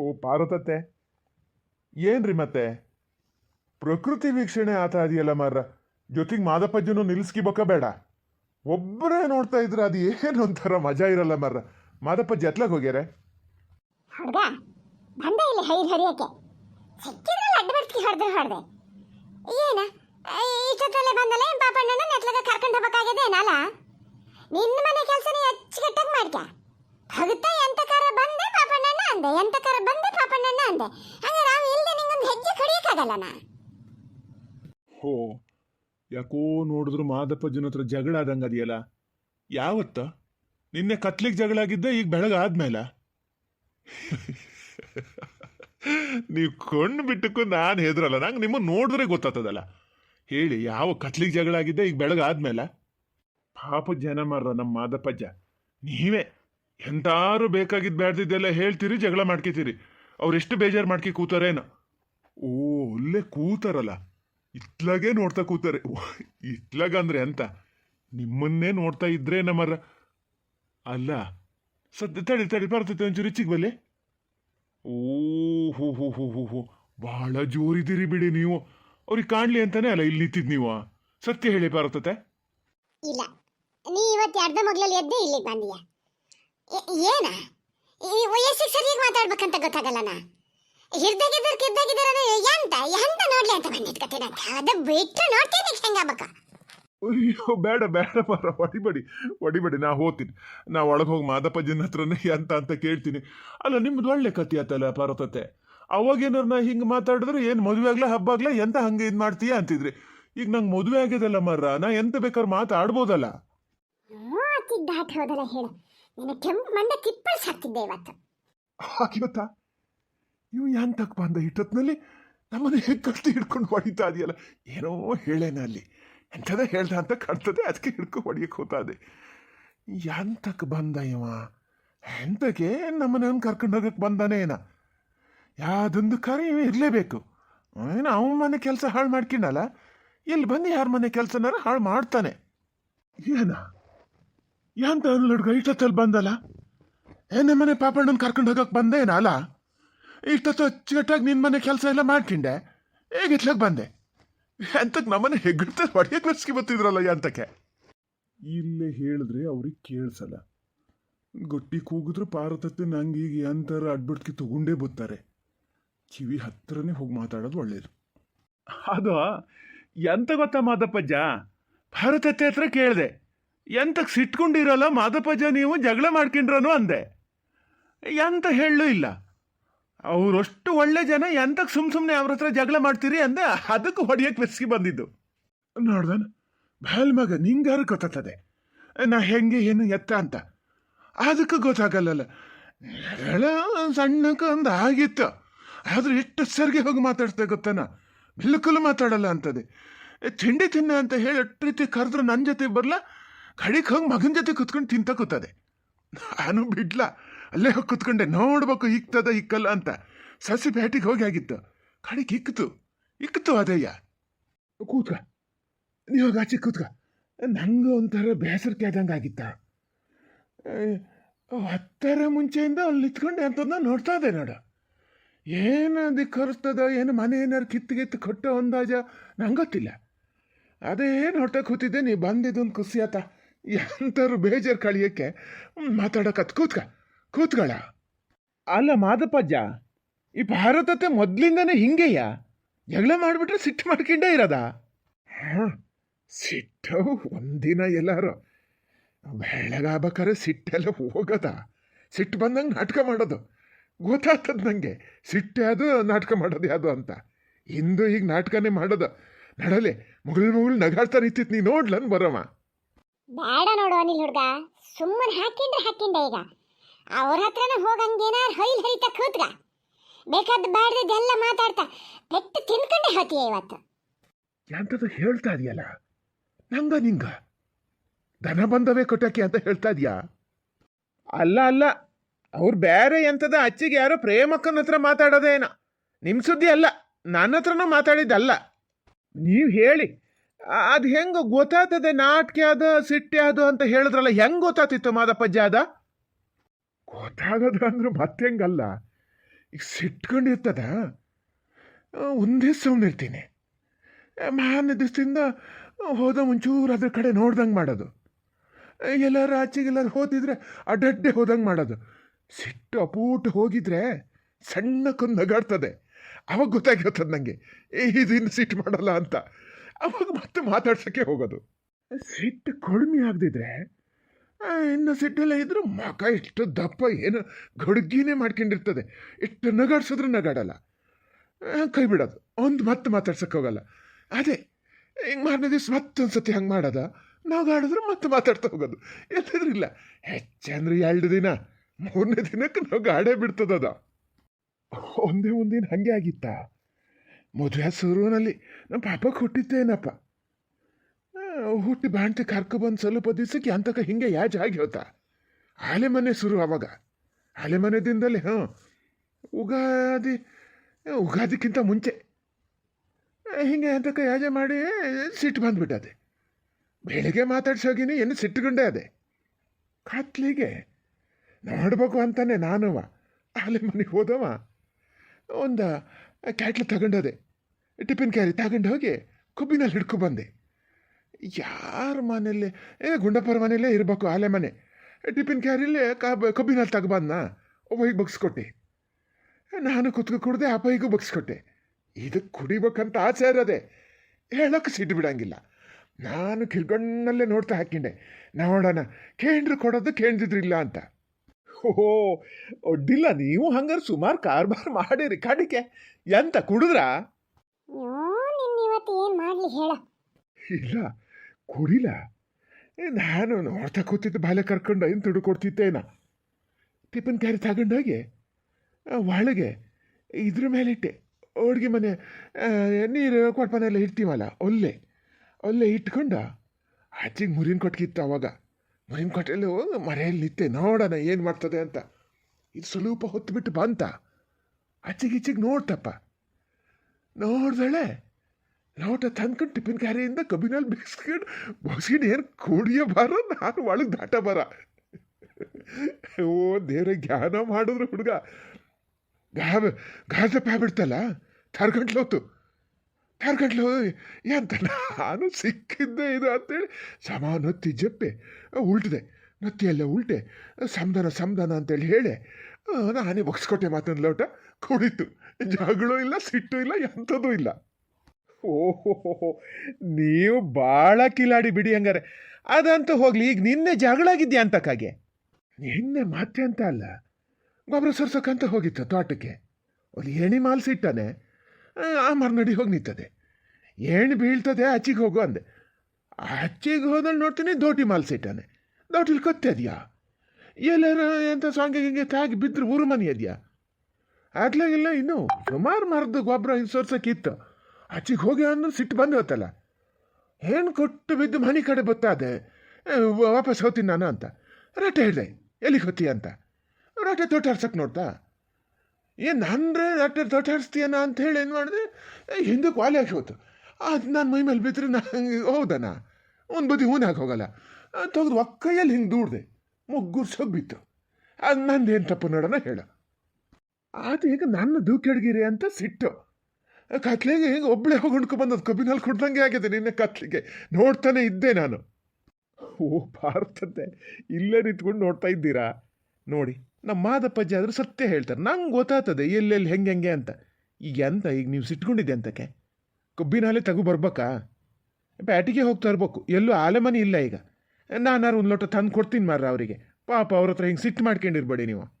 ಓ ಪಾರ್ವತತ್ತೆ ಏನ್ರಿ ಮತ್ತೆ? ಪ್ರಕೃತಿ ವೀಕ್ಷಣೆ ಆತ ಅದೆಯಲ್ಲ ಮಾರ್ರ. ಜೊತೆಗೆ ಮಾದಪ್ಪಜ್ಜನು ನಿಲ್ಲಿಸ್ಕಿಬೇಕ ಬೇಡ. ಒಬ್ಬರೇ ನೋಡ್ತಾ ಇದ್ರೆ ಅದು ಏನು ಒಂಥರ ಮಜಾ ಇರಲ್ಲ ಮರ್ರ. ಮಾದಪ್ಪಜ್ಜಿ ಎತ್ಲಾಗ ಹೋಗ್ಯಾರೆ? ಹುಡುಗ ಬಂದೆ ಇಲ್ಲಿ ಹೈರ್ ಹರಿಯಕ್ಕೆ. ಸಿಕ್ಕಿದ್ರಲ್ಲ ಅಡ್ಡಬಡ್ತಿ ಹೊಡೆದೆ ಏನ? ಇಷ್ಟೊತ್ತಲ್ಲೇ ಬಂದಲ್ಲ ಪಾಪಣ್ಣನ ಹೋಗಬೇಕಾಗಿದೆ ನಿನ್ನ ಮನೆ ಕೆಲಸನೇ ಅಚ್ಚುಕಟ್ಟಾಗಿ ಮಾಡ್ಕ ಹಗುತ್ತ ಎಂತಕಾರ ಬಂದೆ ಪಾಪಣ್ಣನ ಅಂದೆ. ಎಂತಕಾರ ಬಂದೆ ಪಾಪಣ್ಣನ ಅಂದೆ. ಹಂಗ ನಾವು ಇಲ್ಲದೆ ನಿಂಗೊಂದು ಹೆಜ್ಜೆ ಕಡಿಯಕ್ಕಾಗಲ್ಲ ನಾ. ಹೋ, ಯಾಕೋ ನೋಡಿದ್ರು ಮಾದಪ್ಪ ಜನ ಹತ್ರ ಜಗಳ ಆದಂಗ ಅದೆಯಲ್ಲ? ಯಾವತ್ತ? ನಿನ್ನೆ ಕತ್ಲಿಗೆ ಜಗಳ ಆಗಿದ್ದೆ, ಈಗ ಬೆಳಗಾದ್ಮೇಲೆ ನೀವು ಕೊಂಡು ಬಿಟ್ಟಕ್ಕೂ ನಾನು ಹೆದ್ರಲ್ಲ. ನಂಗೆ ನಿಮ್ಮ ನೋಡಿದ್ರೆ ಗೊತ್ತಾಗ್ತದಲ್ಲ. ಹೇಳಿ, ಯಾವ ಕತ್ಲಿಗೆ ಜಗಳ ಆಗಿದ್ದೆ, ಈಗ ಬೆಳಗಾದ್ಮೇಲೆ ಪಾಪ ಜನ ಮಾರ್ರ ನಮ್ಮ ಮಾದಪ್ಪಜ್ಜ? ನೀವೇ. ಎಂತಾರು ಬೇಕಾಗಿದ್ದು ಬ್ಯಾಡ್ದಿದ್ದೆಲ್ಲ ಹೇಳ್ತೀರಿ, ಜಗಳ ಮಾಡ್ಕೋತೀರಿ. ಅವ್ರು ಎಷ್ಟು ಬೇಜಾರು ಮಾಡ್ಕಿ ಕೂತಾರೇನ. ಓ, ಅಲ್ಲೇ ಕೂತಾರಲ್ಲ. ಇತ್ಲಾಗೆ ನೋಡ್ತಾ ಕೂತಾರೆ. ಇತ್ಲಾಗ ಅಂದ್ರೆ ಅಂತ ನಿಮ್ಮನ್ನೇ ನೋಡ್ತಾ ಇದ್ರೆ ನಮ್ಮರ ಅಲ್ಲ, ಸದ್ಯ ತಡಿ ತಡಿ, ಬರ್ತೈತೆ ಒಂಚೂರು ಇಚ್ಚಿಗೆ ಬಲ್ಲಿ ಓ, ಹೋ ಹೋ ಹೋ ಹೋ ಹೋ, ಭಾಳ ಜೋರಿದ್ದೀರಿ ಬಿಡಿ ನೀವು. ಅವ್ರಿಗೆ ಕಾಣ್ಲಿ ಅಂತಾನೆ ಅಲ್ಲ, ಇಲ್ಲಿ ನಿಂತಿದ್ ನೀವು. ಸತ್ಯ ಹೇಳಿ ಬರ್ತತೆ ಇಲ್ಲ, ನೀ ಇವತ್ತು ಅರ್ಧ ಮಗ್ಲಲ್ಲಿ ಎದ್ದೆ ಇಲ್ಲಿಗೆ ಬಂದೀಯ? ಏನ? ಈ ವಯಸ್ಸಿಗೆ ಸರಿಯಾಗಿ ಮಾತಾಡ್ಬೇಕಂತ ಗೊತ್ತಾಗಲ್ಲನ? ಹಿರ್ದಾಗಿದ್ದರ್ ಕಿದ್ದಾಗಿದ್ದಾರ ಎಂತ? ಎಂತ ನೋಡ್ಲಿ ಅಂತ ಬಂದಿದ್ ಕತೆ ನಂಗೆ? ಅದು ಬಿಟ್ಟು ನೋಡ್ತೀನಿ ಹೆಂಗಾಗಬೇಕ ಅಯ್ಯೋ ಬೇಡ ಬೇಡ ಮಾರ ಹೊಡಿಬೇಡಿ ಹೊಡಿಬೇಡಿ. ನಾ ಹೋಗ್ತೀನಿ. ನಾ ಒಳಗೆ ಹೋಗಿ ಮಾದಪ್ಪಜ್ಜನ ಹತ್ರನೇ ಎಂತ ಅಂತ ಕೇಳ್ತೀನಿ. ಅಲ್ಲ ನಿಮ್ದು ಒಳ್ಳೆ ಕತಿ ಆತಲ್ಲ ಪಾರ್ವತತೆ ಅವಾಗೇನಾರು ನಾ ಹಿಂಗೆ ಮಾತಾಡಿದ್ರೆ ಏನು ಮದುವೆ ಆಗ್ಲಾ ಹಬ್ಬ ಆಗ್ಲಾ ಎಂತ ಹಂಗೆ ಇದು ಮಾಡ್ತೀಯ ಅಂತಿದ್ರಿ? ಈಗ ನಂಗೆ ಮದುವೆ ಆಗ್ಯದಲ್ಲ ಮರ ನಾ ಎಂತ ಬೇಕಾದ್ರೆ ಮಾತಾಡ್ಬೋದಲ್ಲ? ದಾಟ್ ಹೋದಲ್ಲ ಹೇಳು. ನಿನ್ನ ಕೆಂಪು ಮಂಡ ತಿಪ್ಪಳ್ಸ್ ಹಾಕ್ತಿದ್ದೆ ಇವತ್ತು. ಹಾಗೆ ಗೊತ್ತಾ? ಇವು ಎಂತಕ್ಕೆ ಬಂದ ಇಟ್ಟೊತ್ತಿನಲ್ಲಿ ನಮ್ಮನೆ ಕಟ್ಟಿ ಹಿಡ್ಕೊಂಡು ಹೊಡಿತಾ ಇದೆಯಲ್ಲ? ಏನೋ ಹೇಳೇನ ಅಲ್ಲಿ. ಎಂಥದ ಹೇಳ್ದ ಅಂತ ಕಾಣ್ತದೆ, ಅದಕ್ಕೆ ಹಿಡ್ಕೊ ಹೊಡಿಯಕ್ಕೆ ಹೋತಾದೆ ಎಂತಕ್ಕೆ ಬಂದ ಇವ? ಎಂತಕ್ಕೆ ನಮ್ಮನ್ನ ಕರ್ಕೊಂಡು ಹೋಗಕ್ಕೆ ಬಂದಾನೆ ಏನ? ಯಾವ್ದೊಂದು ಕಾರ್ಯ ಇವ ಇರಲೇಬೇಕು. ಏನು ಅವನ ಮನೆ ಕೆಲಸ ಹಾಳು ಮಾಡ್ಕೊಂಡಲ್ಲ. ಇಲ್ಲಿ ಬಂದು ಯಾರ ಮನೆ ಕೆಲಸನಾರ ಹಾಳು ಮಾಡ್ತಾನೆ. ಏನ? ಎಂತ ಹುಡುಗ ಇಷ್ಟೊತ್ತಲ್ಲಿ ಬಂದಲ್ಲ? ಏನೇ ಮನೆ ಪಾಪಣ್ಣನ ಕರ್ಕೊಂಡು ಹೋಗಕ್ಕೆ ಬಂದೇನ ಅಲ್ಲ? ಇಷ್ಟೊತ್ತು ಅಚ್ಚುಕಟ್ಟಾಗಿ ನಿನ್ನ ಮನೆ ಕೆಲಸ ಎಲ್ಲ ಮಾಡ್ಕೊಂಡೆ ಹೇಗಿತ್ಲಾಗ ಬಂದೆ? ಎಂತಕ್ಕೆ ನಮ್ಮನೆ ಹೆಗ್ಗಿಡ್ತಾರೆ ಹೊಡೆಯಕ್ಕೆ ಬರ್ಸ್ಕಿ ಬರ್ತಿದ್ರಲ್ಲ ಎಂತಕ್ಕೆ ಇಲ್ಲೇ ಹೇಳಿದ್ರೆ ಅವ್ರಿಗೆ ಕೇಳಿಸಲ್ಲ. ಗೊಟ್ಟಿ ಕೂಗಿದ್ರು ಪಾರತತ್ತೆ ನಂಗೆ ಈಗ ಎಂತಾರ ಅಡ್ಬಿಡ್ಕಿ ತಗೊಂಡೇ ಬರ್ತಾರೆ. ಕಿವಿ ಹತ್ರನೇ ಹೋಗಿ ಮಾತಾಡೋದು ಒಳ್ಳೇದು. ಅದು ಎಂತ ಗೊತ್ತಾ ಮಾದಪ್ಪಜ್ಜ? ಭಾರತತ್ತೆ ಹತ್ರ ಕೇಳಿದೆ. ಎಂತಕ್ಕೆ ಸಿಟ್ಕೊಂಡಿರಲ್ಲ ಮಾದಪ್ಪಜ್ಜ ನೀವು ಜಗಳ ಮಾಡ್ಕೊಂಡ್ರನು ಅಂದೆ. ಎಂತ ಹೇಳಲೂ ಇಲ್ಲ. ಅವರಷ್ಟು ಒಳ್ಳೆ ಜನ ಎಂತಕ್ಕೆ ಸುಮ್ ಸುಮ್ಮನೆ ಅವ್ರ ಹತ್ರ ಜಗಳ ಮಾಡ್ತೀರಿ ಅಂದೆ, ಅದಕ್ಕೆ ಹೊಡಿಯಕ್ಕೆ ಬೆಸ್ಕಿ ಬಂದಿದ್ದು. ನೋಡ್ದನ್ ಬಾಲ್ ಮಗ ನಿಂಗಾರು ಗೊತ್ತಾಗ್ತದೆ. ನಾ ಹೆಂಗೆ, ಏನು, ಎತ್ತ ಅಂತ. ಅದಕ್ಕೆ ಗೊತ್ತಾಗಲ್ಲಲ್ಲ. ಹೇಳ ಸಣ್ಣಕ್ಕೆ ಒಂದು ಆಗಿತ್ತು. ಆದ್ರೆ ಎಷ್ಟು ಸರಿಗೆ ಹೋಗಿ ಮಾತಾಡ್ತೆ ಗೊತ್ತಾನ ಬಿಲ್ಕುಲ್ ಮಾತಾಡಲ್ಲ ಅಂತದೆ. ತಿಂಡಿ ತಿನ್ನ ಅಂತ ಹೇಳಿ ಎಷ್ಟು ರೀತಿ ಕರೆದ್ರೆ ನನ್ನ ಜೊತೆ ಬರಲ್ಲ ಕಡಿಗೆ ಹಂಗೆ ಮಗನ ಜೊತೆ ಕುತ್ಕೊಂಡು ತಿಂತ ಕೂತದೆ. ನಾನು ಬಿಡ್ಲ, ಅಲ್ಲೇ ಹೋಗಿ ಕುತ್ಕೊಂಡೆ, ನೋಡ್ಬೇಕು ಇಕ್ತದ ಇಕ್ಕಲ್ಲ ಅಂತ. ಸಸಿ ಬ್ಯಾಟಿಗೆ ಹೋಗಿ ಆಗಿತ್ತು. ಕಡೆಗೆ ಇಕ್ತು ಇಕ್ತು ಅದಯ್ಯ ಕೂತ್ಕ, ನೀವು ಹೋಗಿ ಆಚೆ ಕೂತ್ಕ. ನಂಗೆ ಒಂಥರ ಬೇಸರಕ್ಕೆ ಆದಂಗೆ ಆಗಿತ್ತ? ಹತ್ತರ ಮುಂಚೆಯಿಂದ ಅಲ್ಲಿ ಇತ್ಕೊಂಡೆ ಅಂತ ನೋಡ್ತಾ ಇದೆ ನೋಡು. ಏನು ದಿಕ್ಕರಿಸ್ತದ ಏನು ಮನೆ ಏನಾರು ಕಿತ್ತಿಗೆತ್ತು ಕೊಟ್ಟ ಅಂದಾಜ ನಂಗೆ ಗೊತ್ತಿಲ್ಲ. ಅದೇ ನೋಡ್ತಾ ಕೂತಿದ್ದೆ ನೀ ಬಂದಿದ್ದೊಂದು ಖುಷಿ ಆತ. ಎಂಥವ್ರು ಬೇಜಾರು ಕಳಿಯೋಕ್ಕೆ ಮಾತಾಡೋಕತ್ ಕೂತ್ಕ ಕೂತ್ಗಳ ಅಲ್ಲ ಮಾದಪ್ಪಜ್ಜ, ಈ ಭಾರತತೆ ಮೊದ್ಲಿಂದನೇ ಹಿಂಗೆಯ? ಜಗಳ ಮಾಡಿಬಿಟ್ರೆ ಸಿಟ್ಟು ಮಾಡ್ಕೊಂಡೇ ಇರೋದ? ಹಾಂ ಸಿಟ್ಟು ಒಂದಿನ ಎಲ್ಲಾರು. ಬೆಳಗಾಬೇಕಾರೆ ಸಿಟ್ಟೆಲ್ಲ ಹೋಗದ. ಸಿಟ್ಟು ಬಂದಂಗೆ ನಾಟಕ ಮಾಡೋದು. ಗೊತ್ತಾಗ್ತದ ನನಗೆ ಸಿಟ್ಟೆ ಅದು, ನಾಟಕ ಮಾಡೋದು ಯಾವುದು ಅಂತ. ಇಂದು ಈಗ ನಾಟಕನೇ ಮಾಡೋದು. ನಡಲೆ ಮುಗುಳು ಮುಗುಳು ನಗಾಡ್ತಾ ನಿಂತಿತ್ತು ನೀ ನೋಡ್ಲನ್ ಬರಮ್ಮ ಬೇಡ ನೋಡು ಅನಿಲ್ ಹುಡ್ಗ. ಸುಮ್ಮನೆ ಹಾಕಿಂಡ್ರೆ ಹಾಕಿಂಡ ಈಗ. ಅವ್ರ ಹತ್ರನ ಹೋಗಂಗೇನಾರು ಹೊಯ್ಲ್ ಹರಿತ ಕೂತ್ಗ. ಬೇಕಾದ ಬೇಡ್ದಿದ್ದೆಲ್ಲ ಮಾತಾಡ್ತಾ ಪೆಟ್ಟು ತಿನ್ಕೊಂಡೆ ಹಾಕಿಯ ಇವತ್ತು. ಎಂಥದ್ದು ಹೇಳ್ತಾ ಇದೆಯಲ್ಲ? ನಂಗ ನಿಂಗ? ದನ ಬಂದವೇ ಕೊಟ್ಟಕ್ಕೆ ಅಂತ ಹೇಳ್ತಾ ಇದೆಯಾ? ಅಲ್ಲ ಅಲ್ಲ. ಅವ್ರು ಬೇರೆ ಎಂಥದ ಅಚ್ಚಿಗೆ ಯಾರೋ ಪ್ರೇಮಕ್ಕನ ಹತ್ರ ಮಾತಾಡೋದೇನ? ನಿಮ್ಮ ಸುದ್ದಿ ಅಲ್ಲ. ನನ್ನ ಹತ್ರನೂ ಮಾತಾಡಿದ್ದಲ್ಲ. ನೀವು ಹೇಳಿ. ಅದು ಹೆಂಗೆ ಗೊತ್ತಾಗ್ತದೆ ನಾಟಕ ಅದ, ಸಿಟ್ಟೆ ಅದು ಅಂತ ಹೇಳಿದ್ರಲ್ಲ, ಹೆಂಗೆ ಗೊತ್ತಾತಿತ್ತು ಮಾದಪ್ಪಜ್ಜ ಅದ? ಗೊತ್ತಾಗದು ಅಂದ್ರೆ ಮತ್ತೆ ಹೆಂಗಲ್ಲ ಈಗ ಸಿಟ್ಕೊಂಡಿರ್ತದ? ಒಂದೇ ಸುಮ್ಮನಿರ್ತೀನಿ ಮಾರನೇ ದಿವಸದಿಂದ ಹೋದ ಮುಂಚೂರು ಅದ್ರ ಕಡೆ ನೋಡ್ದಂಗೆ ಮಾಡೋದು. ಎಲ್ಲಾರು ಆಚೆಗೆಲ್ಲರೂ ಹೋದಿದ್ರೆ ಅಡ್ಡಡ್ಡೆ ಹೋದಂಗೆ ಮಾಡೋದು. ಸಿಟ್ಟು ಅಪೂಟ ಹೋಗಿದ್ರೆ ಸಣ್ಣಕ್ಕೊಂದು ನಗಾಡ್ತದೆ. ಅವಾಗ ಗೊತ್ತಾಗಿರ್ತದೆ ನನಗೆ ಇದಿನ್ನು ಸಿಟ್ಟು ಮಾಡಲ್ಲ ಅಂತ. ಅವಾಗ ಮತ್ತೆ ಮಾತಾಡ್ಸೋಕ್ಕೆ ಹೋಗೋದು. ಸಿಟ್ಟು ಕಡಿಮೆ ಆಗದಿದ್ರೆ ಇನ್ನು ಸಿಟ್ಟೆಲ್ಲ ಇದ್ರೆ ಮಕ ಇಷ್ಟು ದಪ್ಪ ಏನು ಗಡುಗಿನೇ ಮಾಡ್ಕೊಂಡಿರ್ತದೆ. ಎಷ್ಟು ನಗಾಡ್ಸಿದ್ರು ನಗಾಡಲ್ಲ. ಕೈ ಬಿಡೋದು. ಒಂದು ಮತ್ತೆ ಮಾತಾಡ್ಸೋಕೆ ಹೋಗಲ್ಲ. ಅದೇ, ಹಿಂಗೆ ಮಾರನೇ ದಿವ್ಸ ಮತ್ತೊಂದು ಸತಿ ಹಂಗೆ ಮಾಡೋದ? ನಾವು ಗಾಡಿದ್ರೆ ಮತ್ತೆ ಮಾತಾಡ್ತಾ ಹೋಗೋದು. ಎಲ್ಲಾದ್ರೂ ಇಲ್ಲ. ಹೆಚ್ಚಂದ್ರೆ ಎರಡು ದಿನ, ಮೂರನೇ ದಿನಕ್ಕೆ ನಾವು ಗಾಡೇ ಬಿಡ್ತದದ. ಒಂದೇ ಒಂದಿನ ಹಾಗೆ ಆಗಿತ್ತ? ಮದುವೆ ಸುರುವಿನಲ್ಲಿ ನಮ್ಮ ಪಾಪಕ್ಕೆ ಹುಟ್ಟಿದ್ದೇನಪ್ಪ. ಹುಟ್ಟಿ ಬಾಣ್ತಿ ಕರ್ಕೊಬಂದು ಸ್ವಲ್ಪ ದಿವಸಕ್ಕೆ ಅಂತಕ ಹಿಂಗೆ ಯಾಜ್ ಆಗಿ ಹೋತ ಆಲೆ ಮನೆ ಶುರು ಅವಾಗ. ಆಲೆ ಮನೆ ದಿನದಲ್ಲಿ ಹಾಂ ಉಗಾದಿ ಉಗಾದಿಕ್ಕಿಂತ ಮುಂಚೆ. ಹಿಂಗೆ ಅಂತಕ ಯಾಜ ಮಾಡಿ ಸಿಟ್ಟು ಬಂದ್ಬಿಟ್ಟದೆ. ಬೆಳಿಗ್ಗೆ ಮಾತಾಡ್ಸೋಗಿನಿ ಏನು ಸಿಟ್ಟುಗೊಂಡೆ ಅದೇ. ಕತ್ಲಿಗೆ, ನೋಡ್ಬೇಕು ಅಂತಾನೆ ನಾನವ ಆಲೆ ಮನೆಗೆ ಹೋದವ. ಒಂದು ಕ್ಯಾಟ್ಲು ತಗೊಂಡೋದೆ. ಟಿಫಿನ್ ಕ್ಯಾರಿ ತಗೊಂಡು ಹೋಗಿ ಕೊಬ್ಬಿನಲ್ಲಿ ಹಿಡ್ಕೊ ಬಂದೆ. ಯಾರ ಮನೇಲಿ ಏ, ಗುಂಡಪ್ಪರ ಮನೇಲೇ ಇರಬೇಕು, ಆಲೆ ಮನೆ. ಟಿಫಿನ್ ಕ್ಯಾರಿಲೇ ಕಬ್ ಕಬ್ಬಿನಲ್ಲಿ ತಗೊಬಂದ ಒಬ್ಬಗೆ ಬಗ್ಸ್ಕೊಟ್ಟೆ ನಾನು ಕುತ್ಕೊ ಕುಡ್ದೆ ಅಪ್ಪಯ್ಯಗೂ ಬಗ್ಸ್ಕೊಟ್ಟೆ ಇದು ಕುಡಿಬೇಕಂತ ಆಸೆ ಇರೋದೆ. ಹೇಳೋಕೆ ಸಿಟ್ಟು ಬಿಡೋಂಗಿಲ್ಲ. ನಾನು ಕಿಲ್ಗಣ್ಣಲ್ಲೇ ನೋಡ್ತಾ ಹಾಕಿಂಡೆ. ನೋಡೋಣ, ಕೇಂದ್ರ ಕೊಡೋದು ಕೇಂದ್ರಿದ್ರಿಲ್ಲ ಅಂತ. ಓಹೋ ಒಡ್ಡಿಲ್ಲ ನೀವು ಹಂಗಾರೆ ಸುಮಾರು ಕಾರ್ಬಾರ್ ಮಾಡಿರಿ. ಕಾಡಿಕೆ ಎಂತ ಕುಡಿದ್ರ? ಇವತ್ತು ಏನು ಮಾಡಲಿ ಹೇಳ. ಇಲ್ಲ ಕುಡಿಲ. ನಾನು ನೋಡ್ತಾ ಕೂತಿದ್ದ ಬಾಲೆ ಕರ್ಕೊಂಡು ಏನು ದುಡ್ಡು ಕೊಡ್ತಿದ್ದೇನ ಟಿಫಿನ್ ಕ್ಯಾರಿ ತಗೊಂಡೋಗಿ ಒಳಗೆ ಇದ್ರ ಮೇಲೆ ಇಟ್ಟೆ. ಅಡುಗೆ ಮನೆ ನೀರು ನೀರು ಕೊಡ್ಪನೆಲ್ಲ ಇಡ್ತೀವಲ್ಲ ಒಲ್ಲೆ. ಒಲ್ಲೆ ಇಟ್ಕೊಂಡ ಹಚ್ಚಿಗೆ ಮುರಿನ ಕೊಟ್ಕಿತ್ತು ಅವಾಗ. ಹೋಗಿ ಮರೆಯಲ್ಲಿ ನಿತ್ತೆ ನೋಡೋಣ, ಏನು ಮಾಡ್ತದೆ ಅಂತ. ಇದು ಸ್ವಲ್ಪ ಹೊತ್ತು ಬಿಟ್ಟು ಬಂತ. ಅಚ್ಚಿಗಿಚ್ಚಿಗೆ ನೋಡ್ತಪ್ಪ. ನೋಡ್ದಳೆ ಲೋಟ ತಂದ್ಕೊಂಡು ಟಿಫಿನ್ ಕ್ಯಾರಿಯಿಂದ ಕಬ್ಬಿನಲ್ಲಿ ಬಿಸ್ಕೊಂಡು ಬಸ್ಕಿಟ್ ಏನು ಕೂಡಿಯ ಬಾರ ನಾನು ಒಳಗೆ ದಾಟ ಬರ ಓ, ದೇವ್ರ, ಜ್ಞಾನ ಮಾಡಿದ್ರು ಹುಡುಗ. ಗಾಬ, ಗಾಜಪ್ಪ ಬಿಡ್ತಲ್ಲ ತರ್ಗಂಟ್ಲು ತರ್ಗಂಟ್ಲು ಎಂತ ನಾನು ಸಿಕ್ಕಿದ್ದೆ ಇದು ಅಂತೇಳಿ ಸಮ ನತ್ತಿ ಜಪ್ಪೆ ಉಲ್ಟಿದೆ. ನತ್ತಿಯೆಲ್ಲ ಉಲ್ಟೆ. ಸಮಧಾನ ಸಮಧಾನ ಅಂತೇಳಿ ಹೇಳಿ. ನಾನೇ ಬಗ್ಸ್ಕೊಟ್ಟೆ ಮಾತನ್ನು ಲೋಟ. ಕುಡಿತು ಜಗಳು ಇಲ್ಲ, ಸಿಟ್ಟು ಇಲ್ಲ, ಎಂಥದ್ದು ಇಲ್ಲ. ಓಹೋ ನೀವು ಭಾಳ ಕಿಲಾಡಿ ಬಿಡಿ ಹಂಗಾರೆ. ಅದಂತೂ ಹೋಗ್ಲಿ, ಈಗ ನಿನ್ನೆ ಜಗಳಾಗಿದ್ಯಾ ಅಂತಕ್ಕಾಗೆ ನಿನ್ನೆ ಮತ್ತೆ ಅಂತ ಅಲ್ಲ. ಗೊಬ್ಬರ ಸರ್ಸಕ್ಕಂತ ಹೋಗಿತ್ತು ತೋಟಕ್ಕೆ. ಅಲ್ಲಿ ಏಣಿ ಮಾಲ್ಸಿಟ್ಟಾನೆ ಆ ಮರನಡಿ ಹೋಗಿ ನಿಂತದೆ. ಏನು ಬೀಳ್ತದೆ ಅಚ್ಚಿಗೆ ಹೋಗು ಅಂದೆ. ಅಚ್ಚಿಗೆ ಹೋದಲ್ಲಿ ನೋಡ್ತೀನಿ ದೋಟಿ ಮಾಲ್ಸಿಟ್ಟಾನೆ ದೋಟಿಲಿ ಕತ್ತದ್ಯಾ ಎಲ್ಲಾರ ಎಂಥ ಸಾಂಗೆ ಹಿಂಗೆ ತಾಗಿ ಬಿದ್ದರೆ ಊರು ಮನೆ ಅದೆಯಾ? ಆಗ್ಲಾಗಿಲ್ಲ ಇನ್ನು ಸುಮಾರು ಮರದ ಗೊಬ್ಬರ ಸೋರ್ಸಕ್ಕಿತ್ತು ಅಚ್ಚಿಗೆ ಹೋಗಿ ಅಂದ್ರೆ ಸಿಟ್ಟು ಬಂದು ಹೋತಲ್ಲ. ಏನು ಕೊಟ್ಟು ಬಿದ್ದು ಮನೆ ಕಡೆ ಬತ್ತಾದೆ. ವಾಪಸ್ ಹೋಗ್ತೀನಿ ನಾನು ಅಂತ. ರಟೆ ಹೇಳಿದೆ, ಎಲ್ಲಿಗೆ ಹೋಗ್ತಿ ಅಂತ. ರಟೆ ತೋಟಾಡ್ಸಕ್ಕೆ ನೋಡ್ತಾ? ಏನು ಅಂದ್ರೆ ರಟೆ ತೋಟಾಡಿಸ್ತೀಯನ ಅಂತ ಹೇಳಿ ಏನು ಮಾಡಿದೆ? ಹಿಂದೆ ಕ್ವಾಲಿ ಹಾಕಿ ಹೋಯ್ತು ಅದು ನಾನು ಮೈ ಮೇಲೆ ಬಿದ್ದರೆ ನಂಗೆ ಹೌದನ ಒಂದು ಬದಿ ಹೂನಾಗಿ ಹೋಗಲ್ಲ. ತೆಗೆದು ಒಕ್ಕೈಯಲ್ಲಿ ಹಿಂಗೆ ದೂಡಿದೆ. ಮುಗ್ಗುರು ಸೊಬ್ಬಿತ್ತು ಅದು ನಂದು ಏನು ತಪ್ಪು ನೋಡೋಣ ಹೇಳ. ಅದು ಈಗ ನನ್ನ ದೂಕೆಡ್ಗಿರಿ ಅಂತ ಸಿಟ್ಟು. ಕತ್ಲೆಗೆ ಈಗ ಒಬ್ಬಳೇ ಹೋಗಿ ಬಂದದ್ದು ಕಬ್ಬಿನಲ್ಲಿ ಕುಡ್ದಂಗೆ ಆಗಿದೆ ನಿನ್ನೆ ಕತ್ಲಿಗೆ. ನೋಡ್ತಾನೆ ಇದ್ದೆ ನಾನು. ಓ, ಭಾರತದ್ದೆ. ಇಲ್ಲೇ ನಿಂತ್ಕೊಂಡು ನೋಡ್ತಾ ಇದ್ದೀರಾ? ನೋಡಿ. ನಮ್ಮ ಮಾದಪ್ಪಜ್ಜಿ ಆದರೂ ಸತ್ಯ ಹೇಳ್ತಾರೆ. ನಂಗೆ ಗೊತ್ತಾಗ್ತದೆ, ಎಲ್ಲೆಲ್ಲಿ, ಹೆಂಗೆ ಹೆಂಗೆ ಅಂತ. ಈಗ ಎಂತ, ಈಗ ನೀವು ಸಿಟ್ಕೊಂಡಿದ್ದೆ ಅಂತಕ್ಕೆ ಕಬ್ಬಿನಾಲೆ ತಗೋ ಬರ್ಬೇಕಾ? ಬ್ಯಾಟಿಗೆ ಹೋಗ್ತಾ ಇರ್ಬೇಕು. ಎಲ್ಲೂ ಆಲೆ ಮನೆ ಇಲ್ಲ ಈಗ. ನಾನಾರು ಒಂದು ಲೋಟ ತಂದು ಕೊಡ್ತೀನಿ ಮಾರ್ರ ಅವರಿಗೆ. ಪಾಪ ಅವ್ರ ಹತ್ರ ಹಿಂಗೆ ಸಿಟ್ಟು ಮಾಡ್ಕೊಂಡಿರ್ಬೇಡಿ ನೀವು.